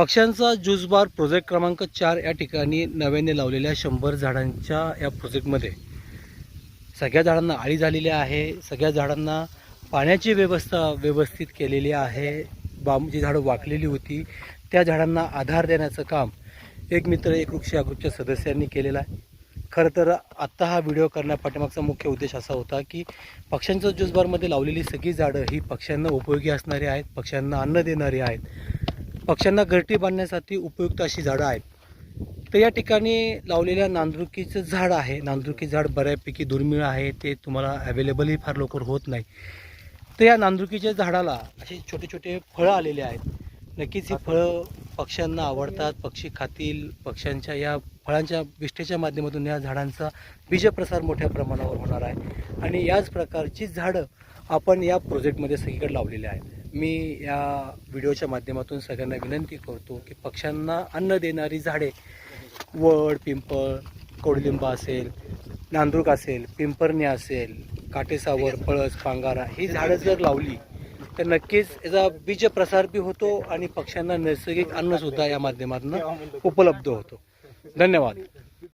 पक्ष्यांचा ज्यूसबार प्रोजेक्ट क्रमांक चार या ठिकाणी नव्याने लावलेल्या शंभर झाडांच्या या प्रोजेक्टमध्ये सगळ्या झाडांना आळी झालेली आहे. सगळ्या झाडांना पाण्याची व्यवस्था व्यवस्थित केलेली आहे. बांबूची झाडं वाकलेली होती त्या झाडांना आधार देण्याचं काम एक मित्र एक वृक्ष या ग्रुपच्या सदस्यांनी केलेलं आहे. खरं तर आत्ता हा व्हिडिओ करण्यापाठीमागचा मुख्य उद्देश असा होता की पक्ष्यांच्या ज्यूस लावलेली सगळी झाडं ही पक्ष्यांना उपयोगी असणारी आहेत पक्ष्यांना अन्न देणारी आहेत. पक्ष्यांना घरटी बांधण्यासाठी उपयुक्त अशी झाडं आहेत. तर या ठिकाणी लावलेल्या नांदुरकीचं झाड आहे. नांदुरकी झाड बऱ्यापैकी दुर्मिळ आहे. ते तुम्हाला अवेलेबलही फार लवकर होत नाही. तर या नांदुरकीच्या झाडाला असे छोटे छोटे फळं आलेले आहेत. नक्कीच ही फळं पक्ष्यांना आवडतात. पक्षी खातील. पक्ष्यांच्या या फळांच्या विष्ठेच्या माध्यमातून या झाडांचा बीजप्रसार मोठ्या प्रमाणावर होणार आहे. आणि याच प्रकारची झाडं आपण या प्रोजेक्टमध्ये सगळीकडे लावलेली आहेत. मी या व्हिडिओच्या माध्यमातून सगळ्यांना विनंती करतो की पक्ष्यांना अन्न देणारी झाडे वड पिंपळ कोडलिंब असेल नांदूक असेल पिंपरणी असेल काटेसावर पळस पांगारा ही झाडं जर लावली तर नक्कीच याचा बीज प्रसार बी होतो आणि पक्ष्यांना नैसर्गिक अन्नसुद्धा या माध्यमातून उपलब्ध होतो. धन्यवाद.